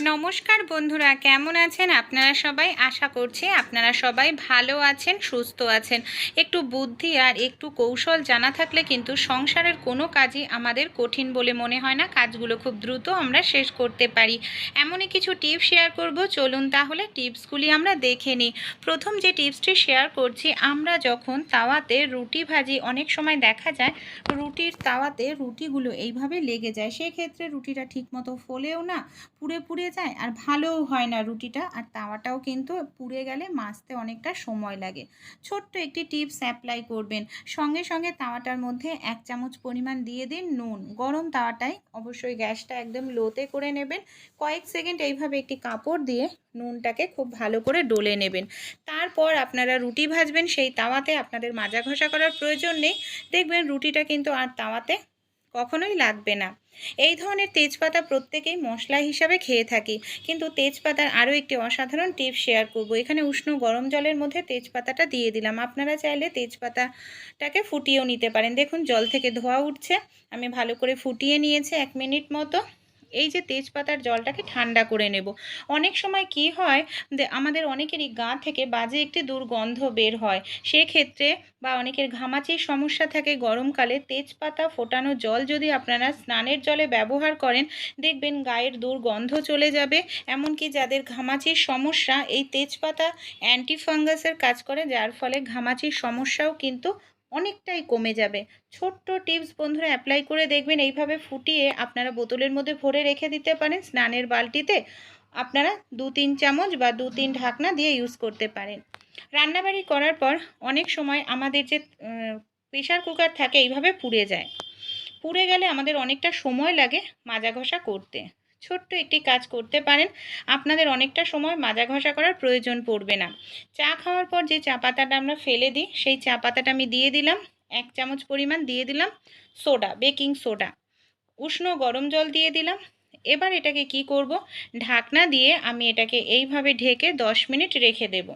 নমস্কার বন্ধুরা, কেমন আছেন? আপনারা সবাই? আশা করছি আপনারা সবাই ভালো আছেন, সুস্থ আছেন। একটু বুদ্ধি আর একটু কৌশল জানা থাকলে কিন্তু সংসারের কোনো কাজই আমাদের কঠিন বলে মনে হয় না। কাজগুলো খুব দ্রুত আমরা শেষ করতে পারি। এমনই কিছু টিপস শেয়ার করব। চলুন তাহলে টিপসগুলি আমরা দেখে নিই। প্রথম যে টিপসটি শেয়ার করছি, আমরা যখন তাওয়াতে রুটি ভাজি, অনেক সময় দেখা যায় রুটির তাওয়াতে রুটিগুলো এইভাবে লেগে যায়। সেক্ষেত্রে রুটিটা ঠিকমতো ফোলেও না, পুড়ে পুড়ে যায় আর ভালোও হয় না রুটিটা। আর তাওয়াটাও কিন্তু পুড়ে গেলে মাজতে অনেকটা সময় লাগে। ছোট্ট একটি টিপস অ্যাপ্লাই করবেন। সঙ্গে সঙ্গে তাওয়াটার মধ্যে এক চামচ পরিমাণ দিয়ে দিন নুন। গরম তাওয়াটায় অবশ্যই গ্যাসটা একদম লোতে করে নেবেন। কয়েক সেকেন্ড এইভাবে একটি কাপড় দিয়ে নুনটাকে খুব ভালো করে ডলে নেবেন। তারপর আপনারা রুটি ভাজবেন সেই তাওয়াতে। আপনাদের মাজা ঘষা করার প্রয়োজন নেই। দেখবেন রুটিটা কিন্তু আর তাওয়াতে কখনোই লাগবে না। এই ধরনের তেজপাতা প্রত্যেকেই মশলা হিসাবে খেয়ে থাকি, কিন্তু তেজপাতার আরও একটি অসাধারণ টিপ শেয়ার করব। এখানে উষ্ণ গরম জলের মধ্যে তেজপাতাটা দিয়ে দিলাম। আপনারা চাইলে তেজপাতাটাকে ফুটিয়েও নিতে পারেন। দেখুন, জল থেকে ধোয়া উঠছে। আমি ভালো করে ফুটিয়ে নিয়েছি এক মিনিট মতো। এই যে তেজপাতার জলটাকে ঠান্ডা করে নেব। অনেক সময় কি হয় আমাদের অনেকেরই গা থেকে বাজে একটি দুর্গন্ধ বের হয়। সেক্ষেত্রে বা অনেকের ঘামাচির সমস্যা থাকে গরমকালে তেজপাতা ফোটানো জল যদি আপনারা স্নানের জলে ব্যবহার করেন, দেখবেন গায়ের দুর্গন্ধ চলে যাবে। এমনকি যাদের ঘামাচির সমস্যা, এই তেজপাতা অ্যান্টিফাঙ্গাসের কাজ করে, যার ফলে ঘামাচির সমস্যাও কিন্তু অনেকটাই কমে যাবে। ছোট্ট টিপস বন্ধুরা অ্যাপ্লাই করে দেখবেন, এইভাবে ফুটিয়ে আপনারা বোতলের মধ্যে ভরে রেখে দিতে পারেন স্নানের বালতিতে। আপনারা দু তিন চামচ বা দু তিন ঢাকনা দিয়ে ইউজ করতে পারেন। রান্নাবাড়ি করার পর অনেক সময় আমাদের যে প্রেশার কুকার থাকে এইভাবে পুড়ে যায়। পুড়ে গেলে আমাদের অনেকটা সময় লাগে মাজা ঘষা করতে। ছোট্ট একটি কাজ করতে পারেন, আপনাদের অনেকটা সময় মাজা ঘষা করার প্রয়োজন পড়বে না। চা খাওয়ার পর যে চা পাতাটা আমরা ফেলে দিই, সেই চা পাতাটা আমি দিয়ে দিলাম, এক চামচ পরিমাণ দিয়ে দিলাম সোডা, বেকিং সোডা। উষ্ণ গরম জল দিয়ে দিলাম। এবার এটাকে কি করব? ঢাকনা দিয়ে আমি এটাকে এইভাবে ঢেকে দশ মিনিট রেখে দেব।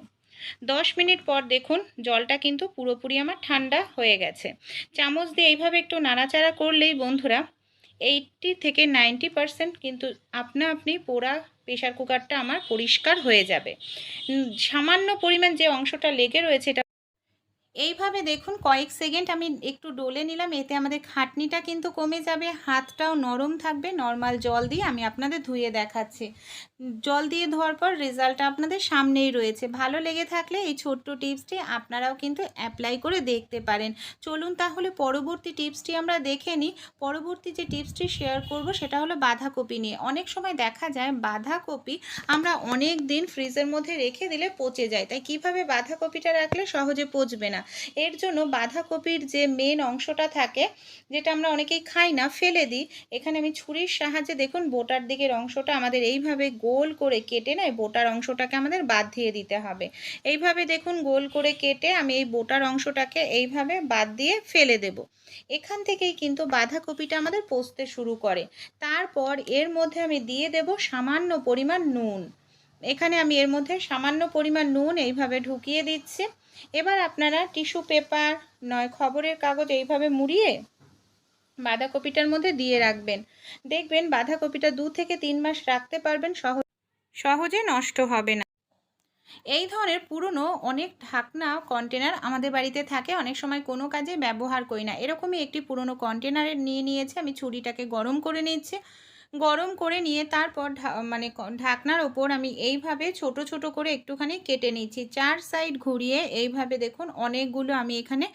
দশ মিনিট পর দেখুন, জলটা কিন্তু পুরোপুরি আমার ঠান্ডা হয়ে গেছে। চামচ দিয়ে এইভাবে একটু নাড়াচাড়া করলেই বন্ধুরা এইটটি থেকে নাইনটি পারসেন্ট কিন্তু আপনা আপনি পোড়া প্রেশার কুকারটা আমার পরিষ্কার হয়ে যাবে। সামান্য পরিমাণ যে অংশটা লেগে রয়েছে এটা এইভাবে দেখুন কয়েক সেকেন্ড আমি একটু ডলে নিলাম, এতে আমাদের খাটনিটা কিন্তু কমে যাবে, হাতটাও নরম থাকবে, নর্মাল জল দিয়ে আমি আপনাদের ধুয়ে দেখাচ্ছি। জল দিয়ে ধোয়ার পর রেজাল্টটা আপনাদের সামনেই রয়েছে। ভালো লেগে থাকলে এই ছোট্ট টিপসটি আপনারাও কিন্তু অ্যাপ্লাই করে দেখতে পারেন। চলুন তাহলে পরবর্তী টিপসটি আমরা দেখে নিই। পরবর্তী যে টিপসটি শেয়ার করব সেটা হলো বাঁধাকপি নিয়ে। অনেক সময় দেখা যায় বাঁধাকপি আমরা অনেক দিন ফ্রিজের মধ্যে রেখে দিলে পচে যায়। তাই কীভাবে বাঁধাকপিটা রাখলে সহজে পচবে না? এর জন্য বাঁধাকপির যে মেন অংশটা থাকে, যেটা আমরা অনেকেই খাই না, ফেলে দিই। এখানে আমি ছুরির সাহায্যে দেখুন বোটার দিকের অংশটা আমাদের এইভাবে গোল করে কেটে নেয় বোটার অংশটাকে আমাদের বাদ দিয়ে দিতে হবে। এইভাবে দেখুন গোল করে কেটে আমি এই বোটার অংশটাকে এইভাবে বাদ দিয়ে ফেলে দেব। এখান থেকেই কিন্তু বাঁধাকপিটা আমাদের পচতে শুরু করে। তারপর এর মধ্যে আমি দিয়ে দেব সামান্য পরিমাণ নুন। এখানে আমি এর মধ্যে সামান্য পরিমাণ নুন এইভাবে ঢুকিয়ে দিচ্ছি। এবার আপনারা টিস্যু পেপার, নয় খবরের কাগজ এইভাবে মুড়িয়ে বাঁধাকপিটার মধ্যে দিয়ে রাখবেন। দেখবেন বাঁধাকপিটা দু থেকে তিন মাস রাখতে পারবেন, সহজ সহজে নষ্ট হবে না। এই ধরনের পুরনো অনেক ঢাকনা, কন্টেনার আমাদের বাড়িতে থাকে, অনেক সময় কোনো কাজে ব্যবহার করি না। এরকমই একটি পুরনো কন্টেনারের নিয়ে নিয়েছে, আমি ছুরিটাকে গরম করে নিচ্ছি। গরম করে নিয়ে তারপর মানে ঢাকনার ওপর আমি এইভাবে ছোট ছোট করে একটুখানি কেটে নিচ্ছি। চার সাইড ঘুরিয়ে এইভাবে দেখুন, অনেকগুলো আমি এখানে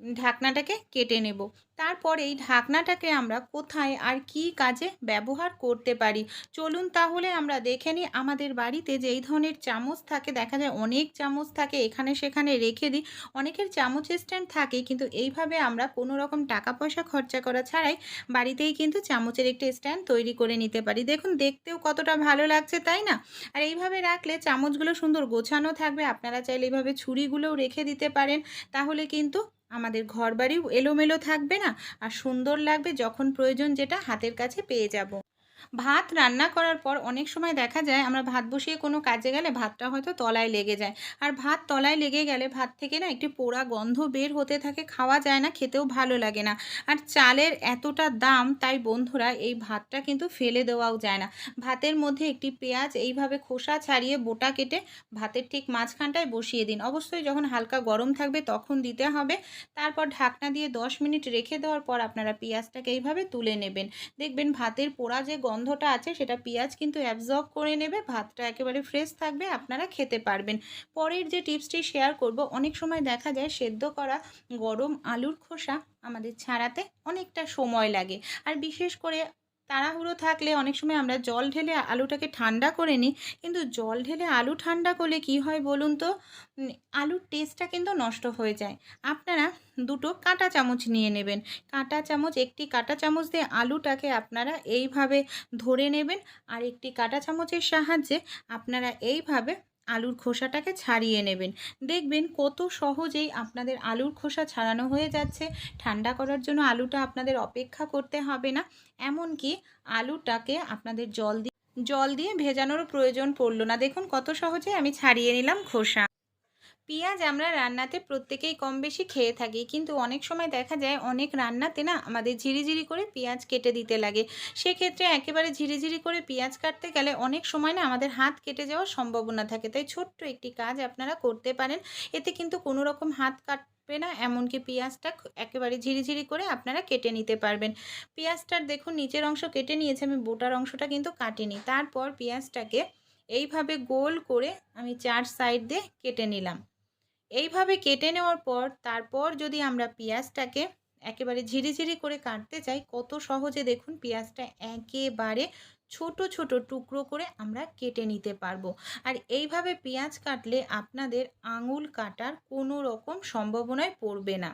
ঢাকনাটাকে কেটে নেব। তারপর এই ঢাকনাটাকে আমরা কোথায় আর কি কাজে ব্যবহার করতে পারি? চলুন তাহলে আমরা দেখে নিই। আমাদের বাড়িতে যে এই ধরনের চামচ থাকে, দেখা যায় অনেক চামচ থাকে, এখানে সেখানে রেখে দিই। অনেকের চামচ স্ট্যান্ড থাকে, কিন্তু এইভাবে আমরা কোনো রকম টাকা পয়সা খরচা করা ছাড়াই বাড়িতেই কিন্তু চামচের একটি স্ট্যান্ড তৈরি করে নিতে পারি। দেখুন, দেখতেও কতটা ভালো লাগছে, তাই না? আর এইভাবে রাখলে চামচগুলো সুন্দর গোছানো থাকবে। আপনারা চাইলে এইভাবে ছুরিগুলোও রেখে দিতে পারেন। তাহলে কিন্তু আমাদের ঘরবাড়িও এলোমেলো থাকবে না, আর সুন্দর লাগবে যখন প্রয়োজন যেটা হাতের কাছে পেয়ে যাব। ভাত রান্না করার পর অনেক সময় দেখা যায় আমরা ভাত বসিয়ে কোনো কাজে গেলে ভাতটা হয়তো তলায় লেগে যায়। আর ভাত তলায় লেগে গেলে ভাত থেকে না একটি পোড়া গন্ধ বের হতে থাকে, খাওয়া যায় না, খেতেও ভালো লাগে না। আর চালের এতটা দাম তাই বন্ধুরা এই ভাতটা কিন্তু ফেলে দেওয়াও যায় না। ভাতের মধ্যে একটি পেঁয়াজ এইভাবে খোসা ছাড়িয়ে বোটা কেটে ভাতের ঠিক মাঝখানটায় বসিয়ে দিন। অবশ্যই যখন হালকা গরম থাকবে তখন দিতে হবে। তারপর ঢাকনা দিয়ে দশ মিনিট রেখে দেওয়ার পর আপনারা পেঁয়াজটাকে এইভাবে তুলে নেবেন। দেখবেন ভাতের পোড়া যে গন্ধটা আছে, সেটা পেঁয়াজ কিন্তু অ্যাবজর্ব করে নেবে, ভাতটা একেবারে ফ্রেশ থাকবে, আপনারা খেতে পারবেন। পরের যে টিপসটি শেয়ার করব, অনেক সময় দেখা যায় সেদ্ধ করা গরম আলুর খোসা আমাদের ছাড়াতে অনেকটা সময় লাগে। আর বিশেষ করে তাড়াহুড়ো থাকলে অনেক সময় আমরা জল ঢেলে আলুটাকে ঠান্ডা করে নিই। কিন্তু জল ঢেলে আলু ঠান্ডা করলে কি হয় বলুন তো? আলুর টেস্টটা কিন্তু নষ্ট হয়ে যায়। আপনারা দুটো কাঁটা চামচ নিয়ে নেবেন। কাঁটা চামচ, একটি কাঁটা চামচ দিয়ে আলুটাকে আপনারা এইভাবে ধরে নেবেন। আর একটি কাঁটা চামচের সাহায্যে আপনারা এইভাবে আলুর খোসাটাকে ছাড়িয়ে নেবেন। দেখবেন কত সহজেই আপনাদের আলুর খোসা ছাড়ানো হয়ে যাচ্ছে। ঠান্ডা করার জন্য আলুটা আপনাদের অপেক্ষা করতে হবে না। এমনকি আলুটাকে আপনাদের জল দিয়ে জল দিয়ে ভেজানোরও প্রয়োজন পড়ল না। দেখুন কত সহজে আমি ছাড়িয়ে নিলাম খোসা। পেঁয়াজ আমরা রান্নাতে প্রত্যেকেই কম বেশি খেয়ে থাকি, কিন্তু অনেক সময় দেখা যায় অনেক রান্নাতে না আমাদের ঝিরিঝিরি করে পেঁয়াজ কেটে দিতে লাগে। সেক্ষেত্রে একেবারে ঝিরিঝিরি করে পেঁয়াজ কাটতে গেলে অনেক সময় না আমাদের হাত কেটে যাওয়ার সম্ভাবনা থাকে। তাই ছোট্ট একটি কাজ আপনারা করতে পারেন। এতে কিন্তু কোনো রকম হাত কাটবে না, এমনকি পেঁয়াজটা একেবারে ঝিরিঝিরি করে আপনারা কেটে নিতে পারবেন। পেঁয়াজটার দেখুন নিচের অংশ কেটে নিয়েছে, আমি বোটার অংশটা কিন্তু কাটিনি। তারপর পেঁয়াজটাকে এইভাবে গোল করে আমি চার সাইড দিয়ে কেটে নিলাম। এইভাবে কেটে নেওয়ার পর, তারপর যদি আমরা পেঁয়াজটাকে একেবারে ঝিরিঝিরি করে কাটতে চাই, কত সহজে দেখুন পেঁয়াজটা একেবারে ছোট ছোট টুকরো করে আমরা কেটে নিতে পারব। আর এইভাবে পেঁয়াজ কাটলে আপনাদের আঙুল কাটার কোনো রকম সম্ভাবনায় পড়বে না।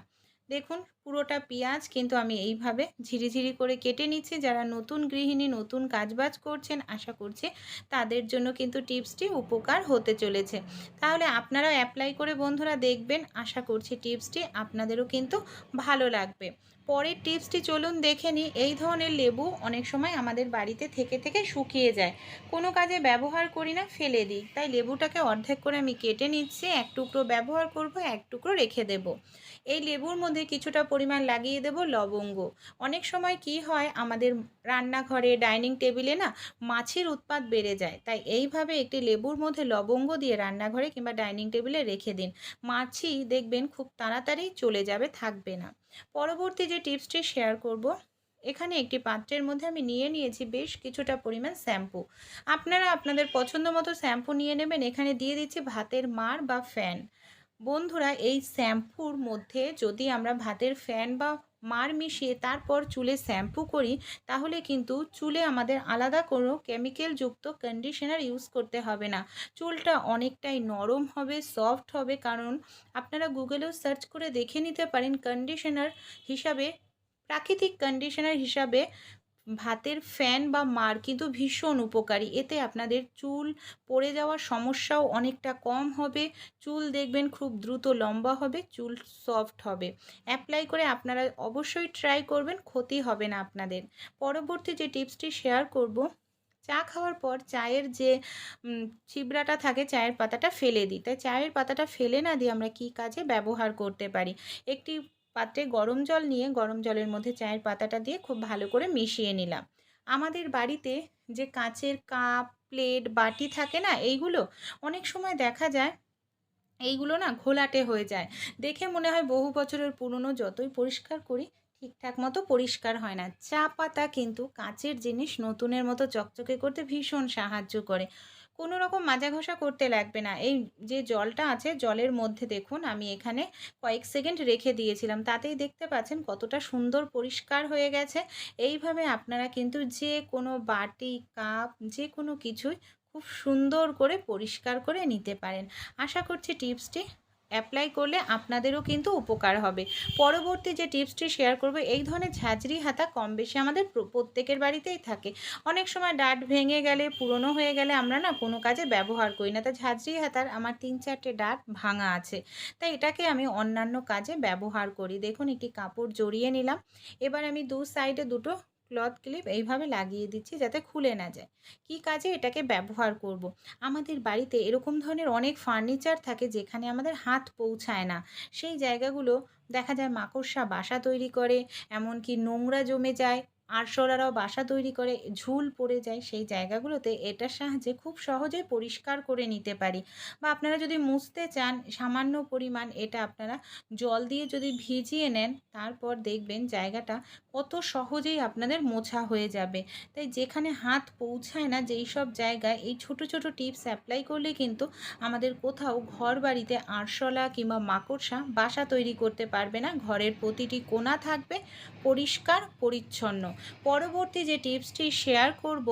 দেখুন, পুরোটা পেঁয়াজ কিন্তু আমি এইভাবে ঝিরিঝিরি করে কেটে নিচ্ছি। যারা নতুন গৃহিণী, নতুন কাজবাজ করছেন, আশা করছি তাদের জন্য কিন্তু টিপসটি উপকার হতে চলেছে। তাহলে আপনারা অ্যাপ্লাই করে বন্ধুরা দেখবেন। আশা করছি টিপসটি আপনাদেরও কিন্তু ভালো লাগবে। পরের টিপসটি চলুন দেখে নিই। এই ধরনের লেবু অনেক সময় আমাদের বাড়িতে থেকে থেকে শুকিয়ে যায়। কোনো কাজে ব্যবহার করি না, ফেলে দিই। তাই লেবুটাকে অর্ধেক করে আমি কেটে নিচ্ছি, এক টুকরো ব্যবহার করব, এক টুকরো রেখে দেব। এই লেবুর মধ্যে কিছুটা পরিমাণ লাগিয়ে দেব লবঙ্গ। অনেক সময় কি হয়, আমাদের রান্নাঘরে, ডাইনিং টেবিলে না মাছির উৎপাত বেড়ে যায়। তাই এইভাবে একটি লেবুর মধ্যে লবঙ্গ দিয়ে রান্নাঘরে কিংবা ডাইনিং টেবিলে রেখে দিন। মাছি দেখবেন খুব তাড়াতাড়ি চলে যাবে, থাকবে না। পরবর্তী যে টিপসটি শেয়ার করব, এখানে একটি পাত্রের মধ্যে আমি নিয়ে নিয়েছি বেশ কিছুটা পরিমাণ শ্যাম্পু। আপনারা আপনাদের পছন্দ মতো শ্যাম্পু নিয়ে নেবেন। এখানে দিয়ে দিচ্ছি ভাতের মার বা ফ্যান। বন্ধুরা, এই শ্যাম্পুর মধ্যে যদি আমরা ভাতের ফ্যান বা মার মিশিয়ে তারপর চুলে শ্যাম্পু করি, তাহলে কিন্তু চুলে আমাদের আলাদা কোনো কেমিক্যালযুক্ত কন্ডিশনার ইউজ করতে হবে না। চুলটা অনেকটাই নরম হবে সফট হবে, কারণ আপনারা গুগলেও সার্চ করে দেখে নিতে পারেন কন্ডিশনার হিসাবে, প্রাকৃতিক কন্ডিশনার হিসাবে ভাতের ফ্যান বা মার কিন্তু ভীষণ উপকারী। এতে আপনাদের চুল পড়ে যাওয়ার সমস্যাও অনেকটা কম হবে। চুল দেখবেন খুব দ্রুত লম্বা হবে, চুল সফট হবে। অ্যাপ্লাই করে আপনারা অবশ্যই ট্রাই করবেন, ক্ষতি হবে না আপনাদের। পরবর্তী যে টিপসটি শেয়ার করব, চা খাওয়ার পর চায়ের যে ছিবড়াটা থাকে, চায়ের পাতাটা ফেলে দিই। তাই চায়ের পাতাটা ফেলে না দিয়ে আমরা কী কাজে ব্যবহার করতে পারি? একটি পাত্রে গরম জল নিয়ে গরম জলের মধ্যে চায়ের পাতাটা দিয়ে খুব ভালো করে মিশিয়ে নিলাম। আমাদের বাড়িতে যে কাঁচের কাপ, প্লেট, বাটি থাকে না, এইগুলো অনেক সময় দেখা যায় এইগুলো না ঘোলাটে হয়ে যায়। দেখে মনে হয় বহু বছরের পুরনো, যতই পরিষ্কার করি, ঠিকঠাক মতো পরিষ্কার হয় না। চা পাতা কিন্তু কাঁচের জিনিস নতুনের মতো চকচকে করতে ভীষণ সাহায্য করে। কোনো রকম মাজা ঘষা করতে লাগবে না। এই যে জলটা আছে, জলের মধ্যে দেখুন, আমি এখানে কয়েক সেকেন্ড রেখে দিয়েছিলাম। তাতেই দেখতে পাচ্ছেন কতটা সুন্দর পরিষ্কার হয়ে গেছে। এইভাবে আপনারা কিন্তু যে কোনো বাটি, কাপ, যে কোনো কিছুই খুব সুন্দর করে পরিষ্কার করে নিতে পারেন। আশা করছি টিপসটি অ্যাপ্লাই করলে আপনাদেরও কিন্তু উপকার হবে। পরবর্তী যে টিপসটি শেয়ার করব, এই ধরনের ঝাঁঝরি হাতা কম বেশি আমাদের প্রত্যেকের বাড়িতেই থাকে। অনেক সময় ডাট ভেঙে গেলে, পুরনো হয়ে গেলে আমরা না কোনো কাজে ব্যবহার করি না। তা ঝাঁঝরি হাতার আমার তিন চারটে ডাট ভাঙা আছে। তাই এটাকে আমি অন্যান্য কাজে ব্যবহার করি। দেখুন, একটি কাপড় জড়িয়ে নিলাম। এবার আমি দু সাইডে দুটো ক্লথ ক্লিপ এইভাবে লাগিয়ে দিচ্ছি যাতে খুলে না যায়। কি কাজে এটাকে ব্যবহার করব। আমাদের বাড়িতে এরকম ধরনের অনেক ফার্নিচার থাকে যেখানে আমাদের হাত পৌঁছায় না। সেই জায়গাগুলো দেখা যায় মাকড়সা বাসা তৈরি করে, এমনকি নোংরা জমে যায়। আরশোলারাও বাসা তৈরি করে ঝুল পড়ে যায় সেই জায়গাগুলোতে এটার সাহায্যে খুব সহজে পরিষ্কার করে নিতে পারি। বা আপনারা যদি মুছতে চান সামান্য পরিমাণ এটা আপনারা জল দিয়ে যদি ভিজিয়ে নেন তারপর দেখবেন জায়গাটা কত সহজেই আপনাদের মোছা হয়ে যাবে। তাই যেখানে হাত পৌঁছায় না যেই সব জায়গায় এই ছোট ছোট টিপস অ্যাপ্লাই করলে কিন্তু আমাদের কোথাও ঘর বাড়িতে আরশোলা কিংবা মাকড়সা বাসা তৈরি করতে পারবে না। ঘরের প্রতিটি কোণা থাকবে পরিষ্কার, পরিচ্ছন্ন। পরবর্তী যে টিপসটি শেয়ার করব,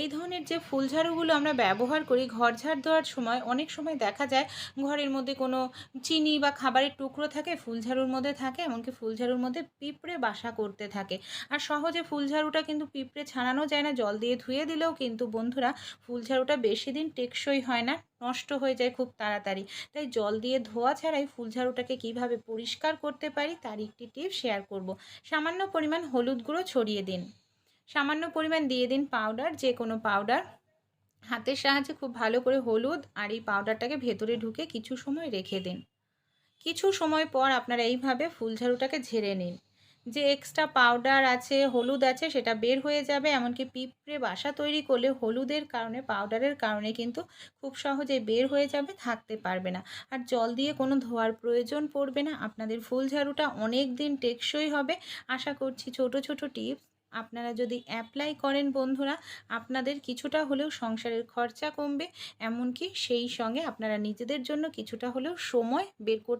এই ধরনের যে ফুলঝাড়ুগুলো আমরা ব্যবহার করি ঘর ঝাড় দেওয়ার সময় অনেক সময় দেখা যায় ঘরের মধ্যে কোনো চিনি বা খাবারের টুকরো থাকে, ফুলঝাড়ুর মধ্যে থাকে, এমনকি ফুলঝাড়ুর মধ্যে পিঁপড়ে বাসা করতে থাকে। আর সহজে ফুলঝাড়ুটা কিন্তু পিঁপড়ে ছাড়ানো যায় না, জল দিয়ে ধুয়ে দিলেও কিন্তু বন্ধুরা ফুলঝাড়ুটা বেশি দিন টেকসই হয় না। নষ্ট হয়ে যায় খুব তাড়াতাড়ি। তাই জল দিয়ে ধোয়া ছাড়াই ফুলঝাড়ুটাকে কীভাবে পরিষ্কার করতে পারি তার একটি টিপ শেয়ার করব। সামান্য পরিমাণ হলুদ গুঁড়ো ছড়িয়ে দিন। সামান্য পরিমাণ দিয়ে দিন পাউডার, যে কোনো পাউডার। হাতের সাহায্যে খুব ভালো করে হলুদ আর এই পাউডারটাকে ভেতরে ঢুকে কিছু সময় রেখে দিন। কিছু সময় পর আপনারা এইভাবে ফুলঝাড়ুটাকে ঝেড়ে নিন। যে এক্সট্রা পাউডার আছে, হলুদ আছে, সেটা বের হয়ে যাবে। এমনকি পিঁপড়ে বাসা তৈরি করলে হলুদের কারণে পাউডারের কারণে কিন্তু খুব সহজে বের হয়ে যাবে, থাকতে পারবে না। আর জল দিয়ে কোনো ধোয়ার প্রয়োজন পড়বে না। আপনাদের ফুল ঝাড়ুটা অনেক দিন টেকসই হবে। আশা করছি ছোট ছোট টিপস আপনারা যদি অ্যাপ্লাই করেন বন্ধুরা, আপনাদের কিছুটা হলেও সংসারের খরচা কমবে। এমনকি সেই সঙ্গে আপনারা নিজেদের জন্য কিছুটা হলেও সময় বের করতে